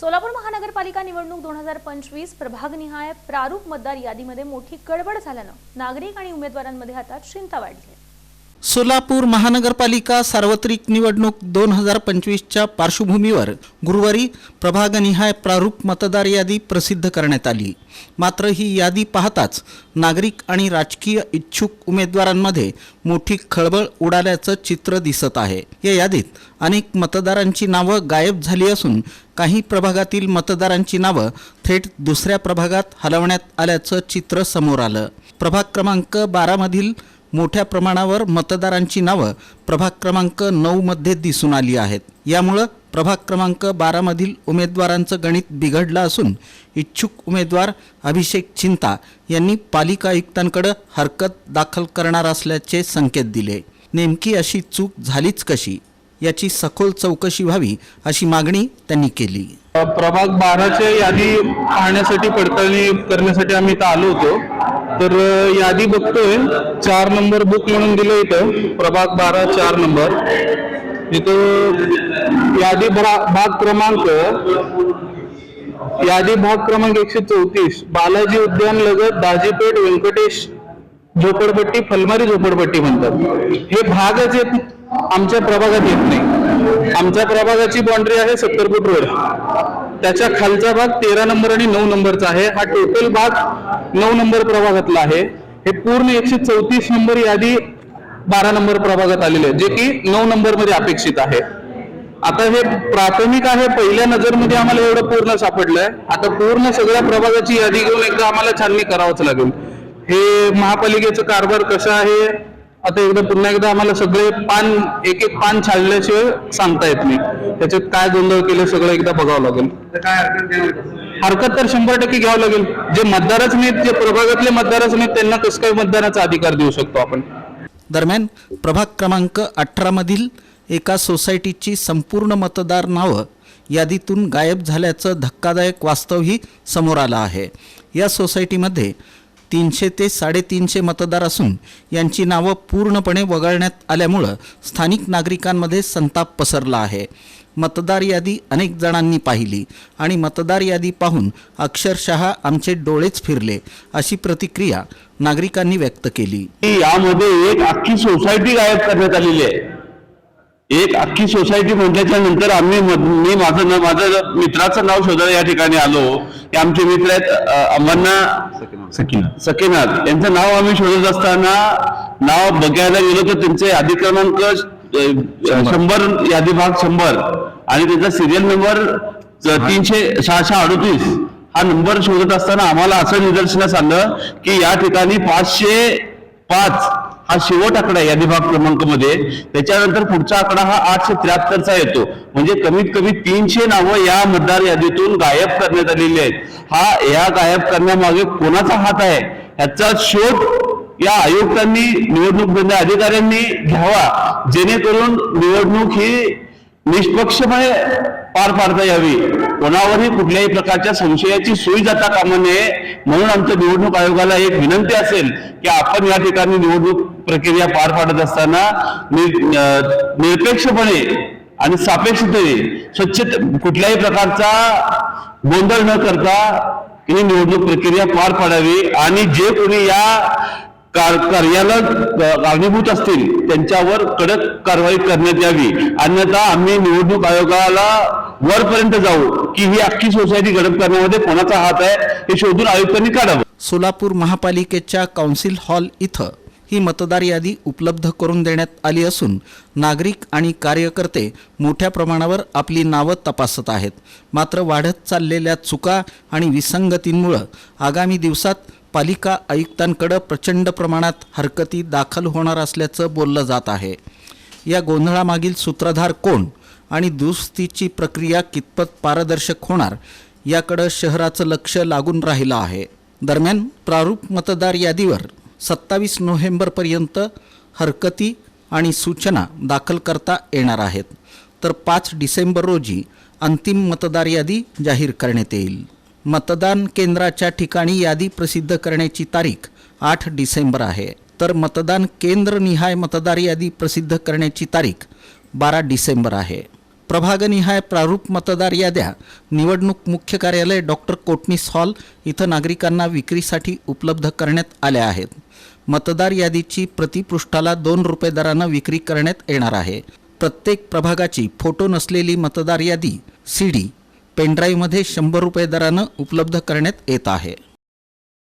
सोलापूर महानगरपालिका निवडणूक दोन हजार पंचवीस प्रभागनिहाय प्रारूप मतदार यादीमध्ये मोठी गडबड झाल्यानं नागरिक आणि उमेदवारांमध्ये हातात चिंता वाढली आहे. सोलापूर महानगरपालिका सार्वत्रिक निवडणूक दोन हजार पंचवीसच्या पार्श्वभूमीवर गुरुवारी प्रभागनिहाय प्रारूप मतदार यादी प्रसिद्ध करण्यात आली. मात्र ही यादी पाहताच नागरिक आणि राजकीय इच्छुक उमेदवारांमध्ये मोठी खळबळ उडाल्याचं चित्र दिसत आहे. या यादीत अनेक मतदारांची नावं गायब झाली असून काही प्रभागातील मतदारांची नावं थेट दुसऱ्या प्रभागात हलवण्यात आल्याचं चित्र समोर आलं. प्रभाग क्रमांक बारामधील मोठ्या प्रमाणावर मतदारांची नावं प्रभाग क्रमांक नऊमध्ये दिसून आली आहेत. यामुळं प्रभाग क्रमांक बारामधील उमेदवारांचं गणित बिघडलं असून इच्छुक उमेदवार अभिषेक चिंता यांनी पालिका आयुक्तांकडे हरकत दाखल करणार असल्याचे संकेत दिले. नेमकी अशी चूक झालीच कशी? याची सखोल चौकशी व्हावी अशी मागणी त्यांनी केली. प्रभाग बाराच्या यादी पाहण्यासाठी पडताळणी करण्यासाठी आम्ही इथं आलो होतो. तर यादी बघतोय. चार नंबर बुक म्हणून दिलं इथं. प्रभाग बारा चार नंबर. इथं यादी भाग क्रमांक यादी भाग क्रमांक एकशे चौतीस. बालाजी उद्यान लगत दाजीपेठ व्यंकटेश झोपडपट्टी फलमारी झोपडपट्टी म्हणतात. हे भागच येत आमच्या प्रभागात येत नाही. आमच्या प्रभागाची बाउंड्री आहे सत्तर फूट रोड त्याच्या खालचा भाग तेरा नंबर आणि नऊ नंबरचा आहे. हा टोटल भाग नऊ नंबर प्रभागातला आहे. हे पूर्ण एकशे चौतीस नंबर यादी बारा नंबर प्रभागात आलेले आहे जे की नऊ नंबरमध्ये अपेक्षित आहे. आता हे प्राथमिक आहे पहिल्या नजरमध्ये आम्हाला एवढं पूर्ण सापडलंय. आता पूर्ण सगळ्या प्रभागाची यादी घेऊन एकदा आम्हाला छाननी करावंच लागेल. हे महापालिकेचं कारभार कसं आहे? आता एकदा पुन्हा एकदा आम्हाला सगळे पान एक एक पान छाडल्याशिवाय सांगता येत नाही. त्याच्यात काय गोंधळ केलं सगळं एकदा बघावं लागेल. हरकत तर शंभर टक्के घ्यावं लागेल. जे मतदारच नाहीत जे प्रभागातले मतदारच नाहीत त्यांना कसं काय मतदानाचा अधिकार देऊ शकतो आपण? दरम्यान प्रभाग क्रमांक अठरामधील एका सोसायटीची संपूर्ण मतदार नावं यादीतून गायब झाल्याचं धक्कादायक वास्तवही समोर आलं आहे. या सोसायटीमध्ये तीनशे ते साडेतीनशे मतदार असून यांची नावं पूर्णपणे वगळण्यात आल्यामुळं स्थानिक नागरिकांमध्ये संताप पसरला आहे. मतदार यादी अनेक जणांनी पाहिली आणि मतदार यादी पाहून अक्षरशः आमचे डोळेच फिरले अशी प्रतिक्रिया नागरिकांनी व्यक्त केली. यामध्ये एक अख्खी सोसायटी गायब करण्यात आलेली आहे. एक अख्खी सोसायटी म्हटल्याच्या नंतर आम्ही मी माझं माझं मित्राचं नाव शोधायला या ठिकाणी आलो. की आमचे मित्र आहेत अ, अम्मांना सकीनाथ. यांचं नाव आम्ही शोधत असताना नाव बघायला गेलो तर त्यांचे यादी क्रमांक शंभर. यादी भाग शंभर. आणि त्यांचा सिरियल नंबर तीनशे सहाशे अडोतीस. हा नंबर शोधत असताना आम्हाला असं निदर्शनास आलं की या ठिकाणी पाचशे पाच हा शेवट आकडा या यादी भाग क्रमांकमध्ये त्याच्यानंतर पुढचा आकडा हा आठशे त्र्याहत्तरचा येतो. म्हणजे कमीत कमी तीनशे नावं या मतदार यादीतून गायब करण्यात आलेली आहेत. हा या गायब करण्यामागे कोणाचा हात आहे? ह्याचा शोध या आयुक्तांनी निवडणूक निर्णय अधिकाऱ्यांनी घ्यावा. जेणेकरून निवडणूक ही निष्पक्षपणे पार पाडता यावी. कोणावरही कुठल्याही प्रकारच्या संशयाची सोयी जाता कामा नये. म्हणून आमच्या निवडणूक आयोगाला एक विनंती असेल की आपण या ठिकाणी निवडणूक प्रक्रिया पार पाडत असताना निरपेक्षपणे आणि सापेक्षतेने स्वच्छ कुठल्याही प्रकारचा गोंधळ न करता ही निवडणूक प्रक्रिया पार पाडावी आणि जे कोणी या कार कार्याला कारणीभूत असतील त्यांच्यावर कडक कारवाई करण्यात यावी. अन्यथा आम्ही निवडणूक आयोगाला वरपर्यंत जाऊ की ही अख्खी सोसायटी गडप करण्यामध्ये कोणाचा हात आहे हे शोधून आयुक्तांनी काढावं. सोलापूर महापालिकेच्या काउन्सिल हॉल इथं ही मतदार यादी उपलब्ध करून देण्यात आली असून नागरिक आणि कार्यकर्ते मोठ्या प्रमाणावर आपली नावं तपासत आहेत. मात्र वाढत चाललेल्या चुका आणि विसंगतींमुळं आगामी दिवसात पालिका आयुक्तांकडं प्रचंड प्रमाणात हरकती दाखल होणार असल्याचं बोललं जात आहे. या गोंधळामागील सूत्रधार कोण आणि दुरुस्तीची प्रक्रिया कितपत पारदर्शक होणार याकडं शहराचं लक्ष लागून राहिलं आहे. दरम्यान प्रारूप मतदार यादीवर सत्तावीस नोव्हेंबरपर्यंत हरकती आणि सूचना दाखल करता येणार आहेत. तर पाच डिसेंबर रोजी अंतिम मतदार यादी जाहीर करण्यात येईल. मतदान केंद्राच्या ठिकाणी यादी प्रसिद्ध करण्याची तारीख आठ डिसेंबर आहे. तर मतदान केंद्रनिहाय मतदार यादी प्रसिद्ध करण्याची तारीख बारा डिसेंबर आहे. प्रभागनिहाय प्रारूप मतदार याद्या. निवडणूक मुख्य कार्यालय डॉक्टर कोटणीस हॉल इथं नागरिकांना विक्रीसाठी उपलब्ध करण्यात आल्या आहेत. मतदार यादीची प्रतिपृष्ठाला दोन रुपये दरानं विक्री करण्यात येणार आहे. प्रत्येक प्रभागाची फोटो नसलेली मतदार यादी सी डी पेनड्राईव्हमध्ये शंभर रुपये दरानं उपलब्ध करण्यात येत आहे.